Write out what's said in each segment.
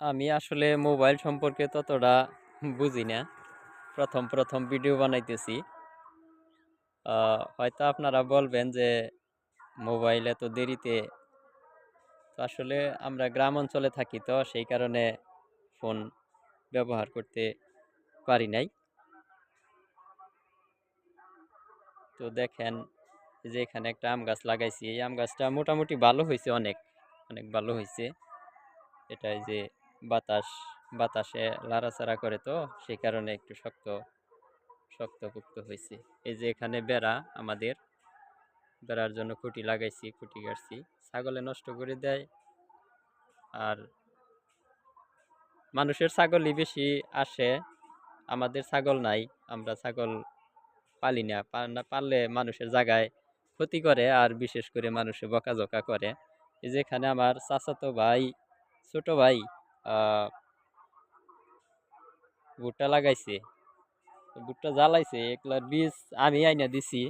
আমি আসলে মোবাইল সম্পর্কে ততটা বুঝি না। প্রথম, প্রথম ভিডিও বানাইতেছি। হয়তো আপনারা বলবেন যে মোবাইল এত দেরিতে তো আসলে আমরা গ্রাম অঞ্চলে থাকি তো সেই কারণে ফোন ব্যবহার করতে পারি নাই। তো দেখেন যে এখানে একটা আম গাছ লাগাইছি। এই আম গাছটা মোটামুটি ভালো হয়েছে অনেক, অনেক ভালো হয়েছে এটাই যে বাতাস বাতাসে লাড়াচাড়া করে তো সেই কারণে একটু শক্ত শক্তপোক্ত হয়েছে এই যে এখানে বেড়া আমাদের। বেড়ার জন্য খুঁটি লাগাইছি, খুঁটি গাড়ছি। ছাগলে নষ্ট করে দেয়। আর মানুষের ছাগলই বেশি আসে। আমাদের ছাগল নাই। আমরা ছাগল পালি না। না পাললে মানুষের জায়গায় ক্ষতি করে আর বিশেষ করে মানুষে বকাঝকা করে। এই যে এখানে আমার চাচাতো ভাই, ছোট ভাই ভুট্টা লাগাইছে। ভুট্টা জ্বালাইছে এগুলার বীজ আমি আইনা দিছি।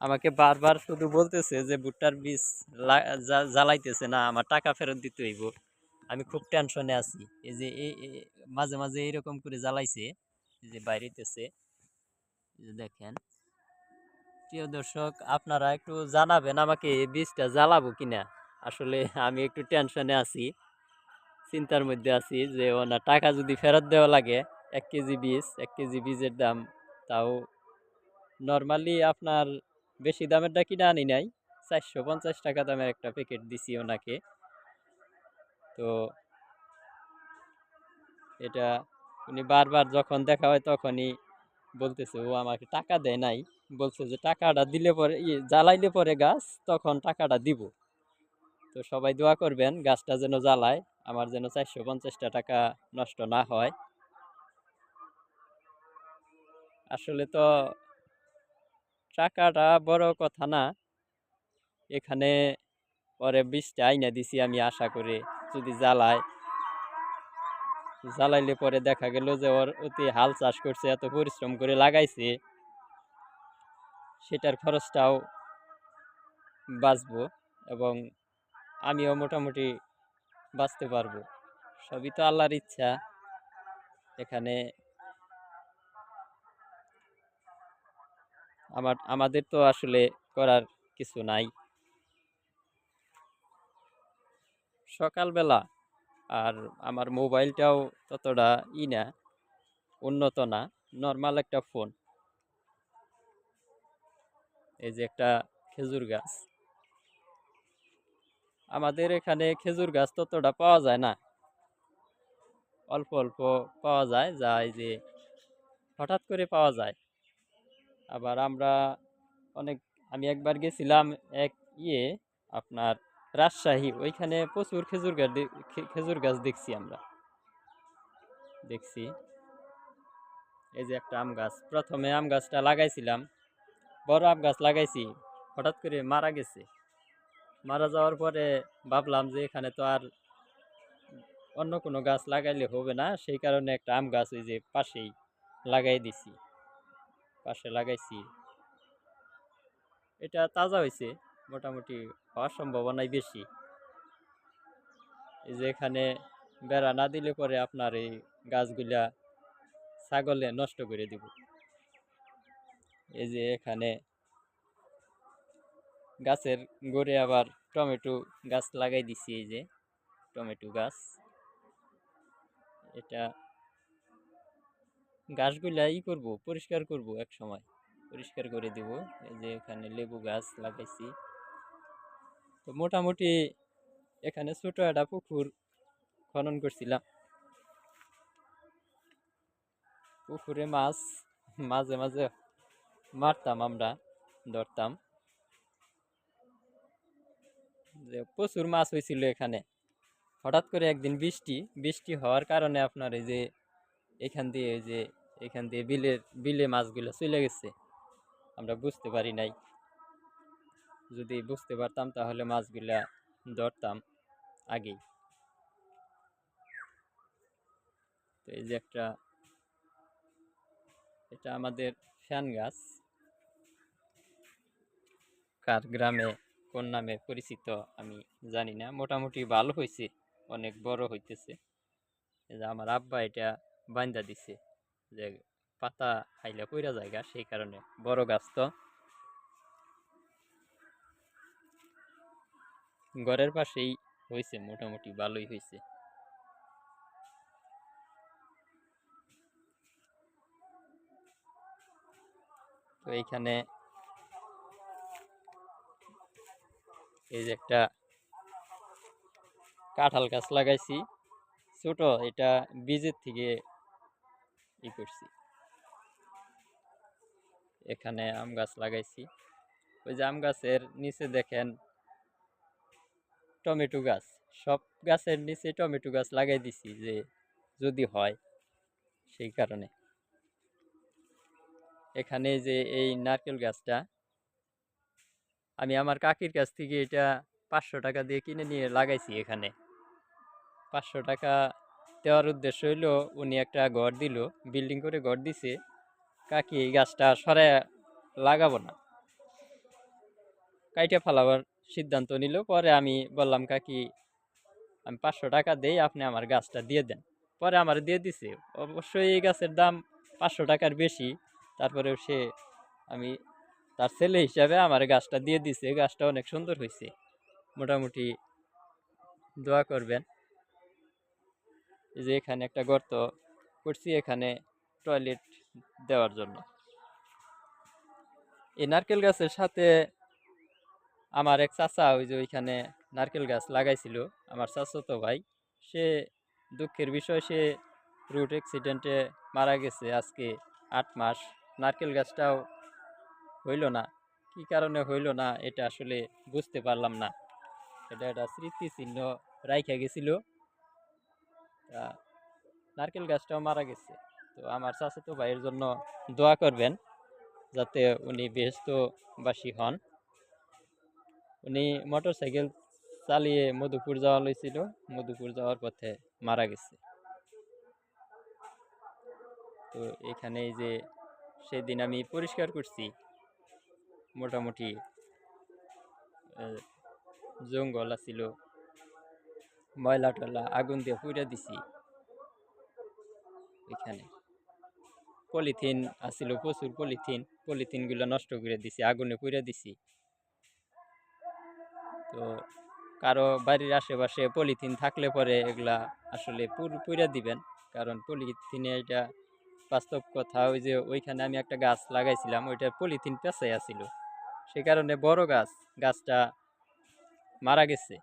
আমাকে বারবার শুধু বলতেছে যে ভুট্টার বীজ জ্বালাইতেছে না আমার টাকা ফেরত দিতে হইব। আমি খুব টেনশনে আছি। এই যে এ এ মাঝে, মাঝে এরকম করে জ্বালাইছে। এই যে বাইরেতেছে। দেখেন। প্রিয় দর্শক আপনারা একটু জানাবেন আমাকে এই বীজটা জ্বালাবো কিনা? আসলে আমি একটু টেনশনে আছি। চিন্তার মধ্যে আছি যে ওনার টাকা যদি ফেরত দেওয়া লাগে এক কেজি বীজ, এক কেজি বীজের দাম তাও নরমালি আপনার বেশি দামেরটা কিনে আনি নাই। ৳৪৫০ দামের একটা প্যাকেট দিছি ওনাকে। তো এটা উনি বারবার যখন দেখা হয় তখনই বলতেছে ও আমাকে টাকা দেয় নাই। বলছে যে টাকাটা দিলে পরে ই জ্বালাইলে পরে গাছ তখন টাকাটা দিব। তো সবাই দোয়া করবেন গাছটা যেন জ্বালায়। আমার যেন ৳৪৫০ নষ্ট না হয়। আসলে তো টাকাটা বড় কথা না। এখানে পরে বীজটা আইনা দিছি আমি আশা করে যদি জ্বালায়। জ্বালাইলে পরে দেখা গেল যে ওর অতি হাল চাষ করছে, এত পরিশ্রম করে লাগাইছে। সেটার খরচটাও বাঁচবো এবং আমিও মোটামুটি বাঁচতে পারব। সবই তো আল্লাহর ইচ্ছা। এখানে আমার আমাদের তো আসলে করার কিছু নাই। সকালবেলা আর আমার মোবাইলটাও ততটা ই না, উন্নত না। নর্মাল একটা ফোন। এই যে একটা খেজুর গাছ। আমাদের এখানে খেজুর গাছ ততটা পাওয়া যায় না। অল্প, অল্প পাওয়া যায় যা এই যে হঠাৎ করে পাওয়া যায়। আবার আমরা অনেক আমি একবার গেছিলাম এক ইয়ে আপনার রাজশাহী ওইখানে প্রচুর খেজুর গাছ খেজুর গাছ দেখছি আমরা। দেখছি। এই যে একটা আম গাছ। প্রথমে আম গাছটা লাগাইছিলাম। বড় আম গাছ লাগাইছি। হঠাৎ করে মারা গেছে। মারা যাওয়ার পরে ভাবলাম যে এখানে তো আর অন্য কোনো গাছ লাগাইলে হবে না। সেই কারণে একটা আম গাছ ওই যে পাশেই লাগাই দিছি। পাশে লাগাইছি। এটা তাজা হয়েছে মোটামুটি হওয়ার সম্ভাবনাই বেশি। এই যে এখানে বেড়া না দিলে পরে আপনার এই গাছগুলা ছাগলে নষ্ট করে দিব। এই যে এখানে গাছের গড়ে আবার টমেটো গাছ লাগাই দিছি এই যে টমেটো গাছ। এটা গাছগুলা ই করব পরিষ্কার করব একসময়। পরিষ্কার করে দিব। এই যে এখানে লেবু গাছ লাগাইছি। তো মোটামুটি এখানে ছোট একটা পুকুর খনন করছিলাম। পুকুরে মাছ মাঝে, মাঝে মারতাম আমরা, ধরতাম। যে প্রচুর মাছ হয়েছিল এখানে। হঠাৎ করে একদিন বৃষ্টি, বৃষ্টি হওয়ার কারণে আপনার এই যে এখান দিয়ে যে এখান দিয়ে বিলের বিলে মাছগুলো চলে গেছে। আমরা বুঝতে পারি নাই। যদি বুঝতে পারতাম তাহলে মাছগুলা ধরতাম আগেই। তো এই যে একটা এটা আমাদের ফ্যান গাছ। কার গ্রামে কোন নামে পরিচিত আমি জানি না। মোটামুটি ভালো হইছে। অনেক বড় হইতেছে। যে আমার আব্বা এটা বান্ধা দিছে যে পাতা খাইলে পইরা জায়গা সেই কারণে বড় গাছ তো ঘরের পাশেই হয়েছে মোটামুটি ভালোই হয়েছে তো এইখানে এই যে একটা কাঁঠাল গাছ লাগাইছি। ছোট, এটা বীজের থেকে ই করছি। এখানে আম গাছ লাগাইছি। ওই যে আম গাছের নিচে দেখেন টমেটো গাছ। সব গাছের নিচে টমেটো গাছ লাগাই দিছি যে যদি হয় সেই কারণে। এখানে যে এই নারকেল গাছটা আমি আমার কাকির কাছ থেকে এটা পাঁচশো টাকা দিয়ে কিনে নিয়ে লাগাইছি এখানে। পাঁচশো টাকা দেওয়ার উদ্দেশ্য হইল, উনি একটা ঘর দিল, বিল্ডিং করে ঘর দিছে। কাকি এই গাছটা সরায় লাগাবো না। কাইটা ফালাবার সিদ্ধান্ত নিল, পরে আমি বললাম, কাকি, আমি পাঁচশো টাকা দেই, আপনি আমার গাছটা দিয়ে দেন। পরে আমার দিয়ে দিছে। অবশ্যই এই গাছের দাম পাঁচশো টাকার বেশি। তারপরেও সে আমি তার ছেলে হিসাবে আমার গাছটা দিয়ে দিছে। গাছটা অনেক সুন্দর হয়েছে মোটামুটি দোয়া করবেন। এই যে এখানে একটা গর্ত করছি এখানে টয়লেট দেওয়ার জন্য। এই নারকেল গাছের সাথে আমার এক চাচা ওই যে ওইখানে নারকেল গাছ লাগাইছিল। আমার চাচাতো ভাই, সে দুঃখের বিষয়, সে রুট অ্যাক্সিডেন্টে মারা গেছে আজকে আট মাস। নারকেল গাছটাও হইল না। কি কারণে হইল না এটা আসলে বুঝতে পারলাম না। এটা একটা স্মৃতিচিহ্ন রাইখা গেছিল। নারকেল গাছটাও মারা গেছে। তো আমার চাচাতো ভাইয়ের জন্য দোয়া করবেন যাতে উনি বেহস্তবাসী হন। উনি মোটর সাইকেল চালিয়ে মধুপুর যাওয়া লইছিল। মধুপুর যাওয়ার পথে মারা গেছে। তো এখানে যে সেদিন আমি পরিষ্কার করছি মোটামুটি জঙ্গল আছিল। ময়লা টয়লা আগুন দিয়ে পুড়ে দিছি। এখানে। পলিথিন আছিল, প্রচুর পলিথিন। পলিথিনগুলো নষ্ট করে দিছি, আগুনে পুড়ে দিছি। তো কারও বাড়ির আশেপাশে পলিথিন থাকলে পরে এগুলা আসলে পুরো দিবেন। কারণ পলিথিনে এটা বাস্তব কথা, ওই যে ওইখানে আমি একটা গাছ লাগাইছিলাম ওইটা পলিথিন পেঁচাই আছিল সে কারণে বড় গাছ, গাছটা মারা গেছে।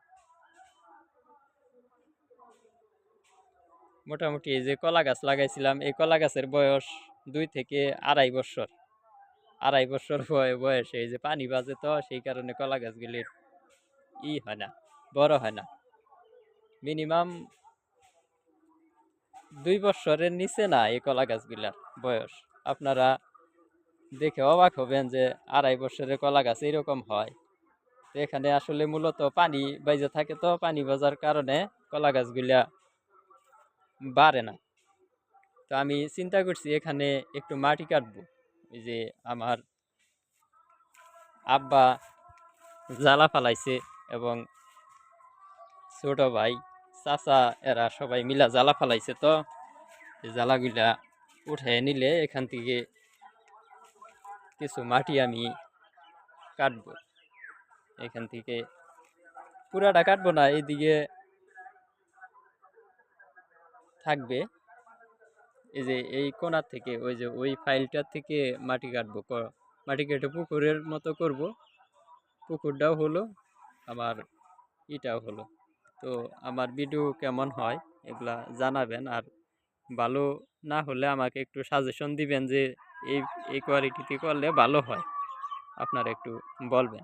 মোটামুটি এই যে কলা গাছ লাগাইছিলাম, এই কলা গাছের বয়স দুই থেকে আড়াই বছর। আড়াই বছর বয়- বয়সে এই যে পানি বাজে তো, সেই কারণে কলা গাছগুলির ই হয় না, বড় হয় না। মিনিমাম দুই বছরের নিচে না এই কলা গাছগুলার বয়স। আপনারা দেখে অবাক হবেন যে আড়াই বছরের কলা গাছ এরকম হয়। তো এখানে আসলে মূলত পানি বাইজে থাকে তো পানি বাজার কারণে কলা গাছগুলা বাড়ে না। তো আমি চিন্তা করছি এখানে একটু মাটি কাটবো। এই যে আমার আব্বা জ্বালা ফালাইছে এবং ছোট ভাই, চাচা এরা সবাই মিলা জ্বালা ফালাইছে তো। জ্বালাগুলা উঠে নিলে এখান থেকে কিছু মাটি আমি কাটবো। এখান থেকে পুরাটা কাটবো না এইদিকে থাকবে। এই যে এই কোণার থেকে, ওই যে ওই ফাইলটার থেকে মাটি কাটবো মাটি কেটে পুকুরের মতো করব। পুকুরটাও হলো আমার ইটাও হলো। তো আমার ভিডিও কেমন হয় এগুলা জানাবেন, আর ভালো না হলে আমাকে একটু সাজেশন দিবেন যে এই এই কোয়ালিটিতে করলে ভালো হয়। আপনারা একটু বলবেন।